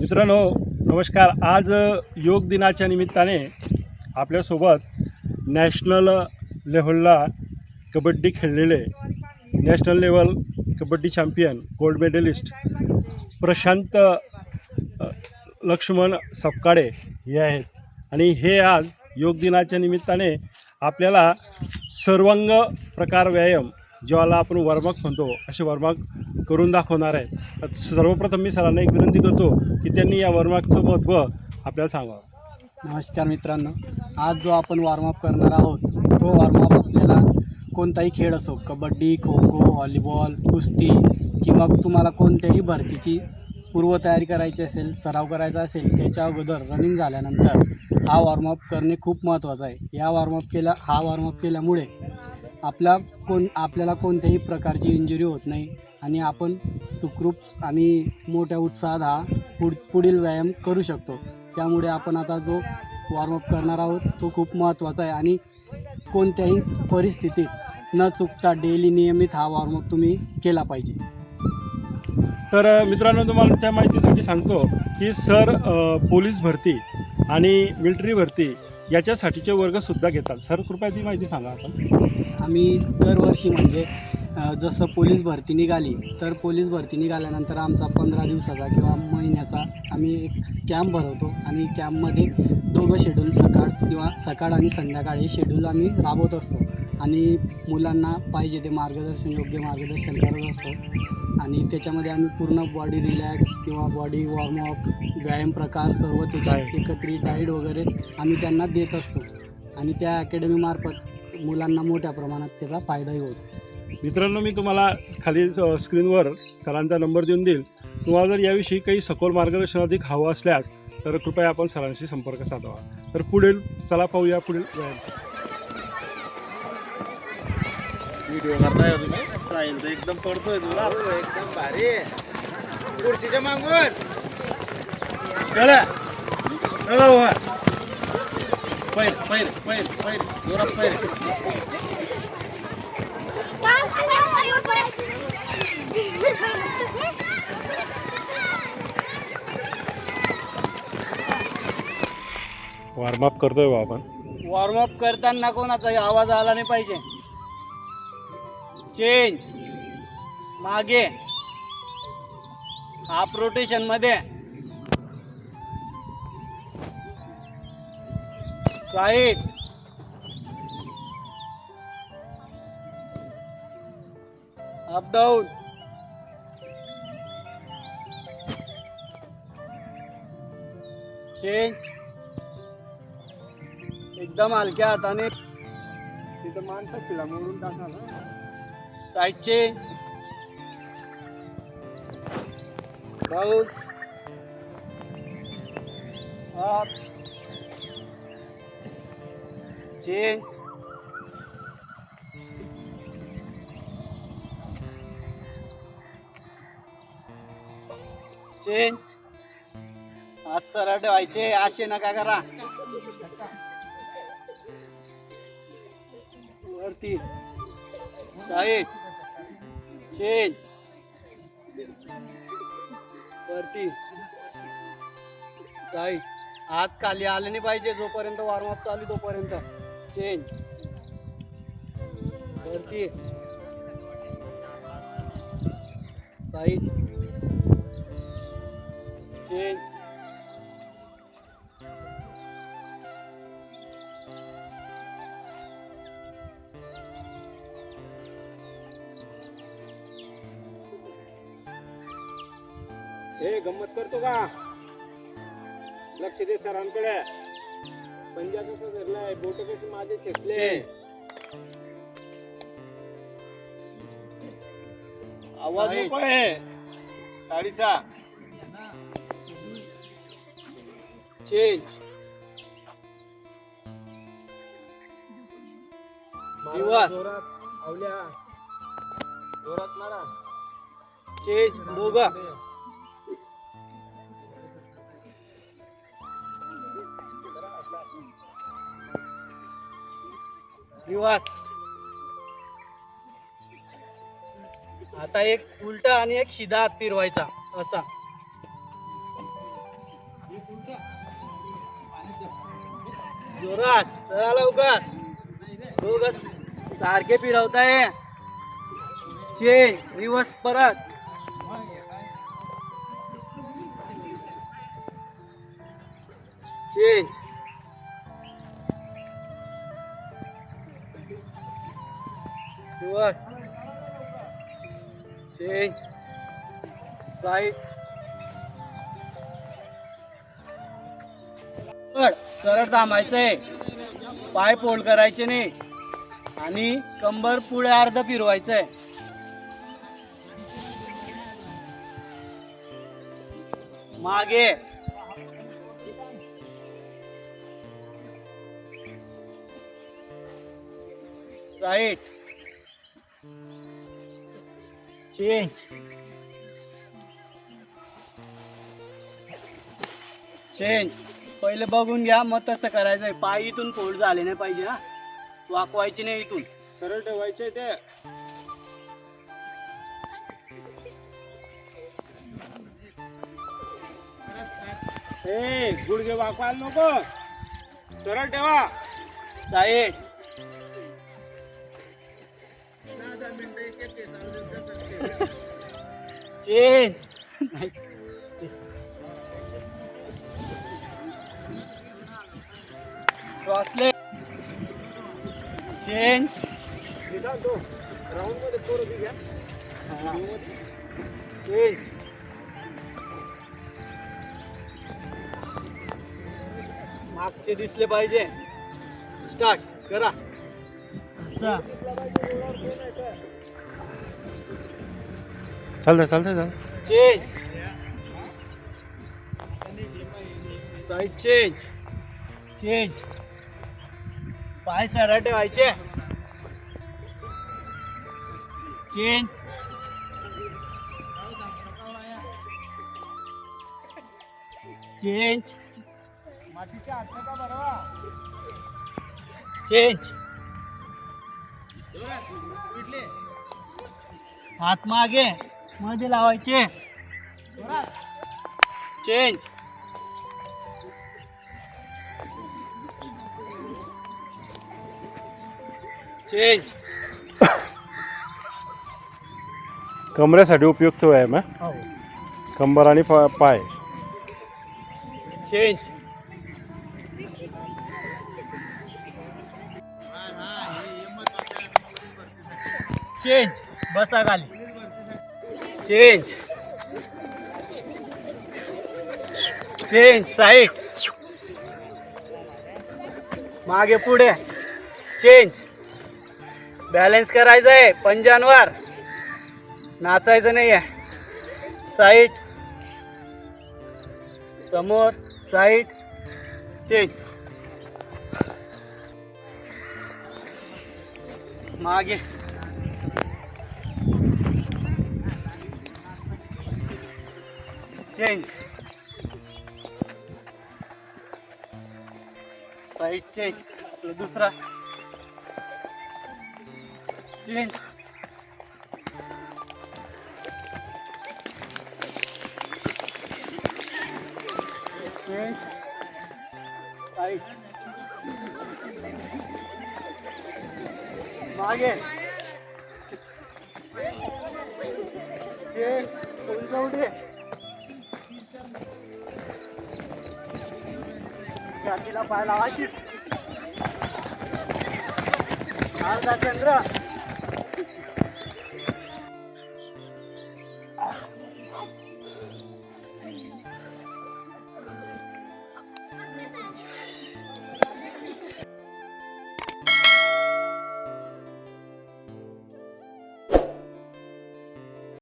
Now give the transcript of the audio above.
मित्रांनो नमस्कार. आज योग दिनाच्या निमित्ताने आपल्यासोबत नॅशनल लेव्हलला कबड्डी खेळलेले national level kabaddi champion gold medalist Prashant Laxman Sapkale हे आहेत. आणि हे आज योग दिनाच्या निमित्ताने आपल्याला सर्वांग प्रकार व्यायाम ज्याला आपण वर्मक म्हणतो असे वर्मक करून दाखवणार आहेत. सर्वप्रथम मी सरांना एक विनंती करतो की त्यांनी या वॉर्मअपचं महत्त्व आपल्याला सांगावं. नमस्कार मित्रांनो. आज जो आपण वॉर्मअप करणार आहोत तो वॉर्मअप आपल्याला कोणताही खेळ असो कबड्डी खो खो व्हॉलीबॉल कुस्ती किंवा तुम्हाला कोणत्याही भरतीची पूर्वतयारी करायची असेल सराव करायचा असेल त्याच्या अगोदर रनिंग झाल्यानंतर हा वॉर्मअप करणे खूप महत्त्वाचं आहे. या वॉर्मअप केला हा वॉर्मअप केल्यामुळे आपला कोण आपल्याला कोणत्याही प्रकारची इंजुरी होत नाही. आणि आपण सुखरूप आणि मोठ्या उत्साहात हा पुढ पुढील व्यायाम करू शकतो. त्यामुळे आपण आता जो वॉर्मअप करणार आहोत तो खूप महत्त्वाचा आहे. आणि कोणत्याही परिस्थितीत न चुकता डेली नियमित हा वॉर्मअप तुम्ही केला पाहिजे. तर मित्रांनो तुम्हाला त्या माहितीसाठी सांगतो की सर पोलीस भरती आणि मिलिटरी भरती याच्यासाठीचे वर्गसुद्धा घेतात. सर कृपया ती माहिती सांगा आपण आम्ही दरवर्षी म्हणजे जसं पोलीस भरती निघाली तर पोलीस भरती निघाल्यानंतर आमचा पंधरा दिवसाचा किंवा महिन्याचा आम्ही एक कॅम्प भरवतो. आणि कॅम्पमध्ये दोघं शेड्यूल सकाळ किंवा सकाळ आणि संध्याकाळ हे शेड्यूल आम्ही राबवत असतो. आणि मुलांना पाहिजे ते मार्गदर्शन योग्य मार्गदर्शन करत असतो. आणि त्याच्यामध्ये आम्ही पूर्ण बॉडी रिलॅक्स किंवा बॉडी वॉर्मअप व्यायाम प्रकार सर्व त्याच्यात एकत्रित डाईट वगैरे आम्ही त्यांना देत असतो. आणि त्या अकॅडमीमार्फत मुलांना मोठ्या प्रमाणात त्याचा फायदाही होतो. मित्रांनो मी तुम्हाला खाली स्क्रीनवर सरांचा नंबर देऊन देईल. तुम्हाला जर याविषयी काही सखोल मार्गदर्शन अधिक हवं असल्यास तर कृपया आपण सरांशी संपर्क साधावा. तर पुढील चला पाहूया पुढील व्यायाम. व्हिडिओ करताय हो तुम्ही साहिल तर एकदम पडतोय तुला. एकदम भारी. खुर्चीच्या मागून चला. चला उभा पैर पैर पैर पैर जोरात पैर वॉर्मअप करतोय बा आपण. वॉर्मअप करताना कोणाचाही आवाज आला नाही पाहिजे. चेंज मागे. Half rotation side up down change एकदम हलक्या हाताने. तिथं माणसं तिला मोडून टाका ना. साईडचे डाऊन अप चेंज चेंज आज सरळ ठेवायचे असे नका करा. वरती. साईड चेंज वरती. साईड हात खाली आले नाही पाहिजे जोपर्यंत वॉर्मअप चालू आहे तोपर्यंत. चेंज वरती साईज चेंज हे गंमत करतो का? लक्ष दे सरांकडे. पंजा कसं धरलाय बोट कशी माझे खेचले आवाज आवाज नको आहे. गाडीचा. चेंज दिवस. जोरात आवल्या. जोरात मारा. चेंज दोघं. निवास आता एक उलटा आणि एक शिधा हात फिरवायचा असा. जोरात चला लवकर. दोघच सारखे फिरवताय. चेंज रिवर्स परत. चेंज बस. चेंज साईड सरळ थांबायचंय. पाय फोल्ड करायचे नाही. आणि कंबर पुढे अर्ध फिरवायचंय. मागे. साईड चेंज चेंज पहिले बघून घ्या मग तसं करायचंय. पाय इथून फोड झाले नाही पाहिजे ना वाकवायची नाही इथून. सरळ ठेवायचे ते. ए गुडघे वाकवायला नको. सरळ ठेवा. साईड चेंज क्रॉसले चेंज राऊंडमध्ये पोरं बी घ्या चेंज मागचे दिसले पाहिजे. स्टार्ट करा. असं चालतंय चालतंय. चाल चेंज साईड चेंज चेंज पाय सरळ ठेवायचे. चेंज चेंज मातीच्या आत्म्याचा बरोबर चेंज हात मागे. मध्ये लावायचे चेंज चेंज कमरेसाठी उपयुक्त व्यायाम आहे कंबर आणि पा- पाय चेंज चेंज बसा खाली चेंज चेंज साईड मागे पुढे. चेंज बॅलन्स करायचं आहे पंजांवर. नाचायचं नाही आहे साईड समोर साईड चेंज मागे. चेंज साईड चेंज आपला दुसरा. चेंज चेंज साईड मागे. चेंज उलट जातीला पाय लावायची. अर्धा चंद्र.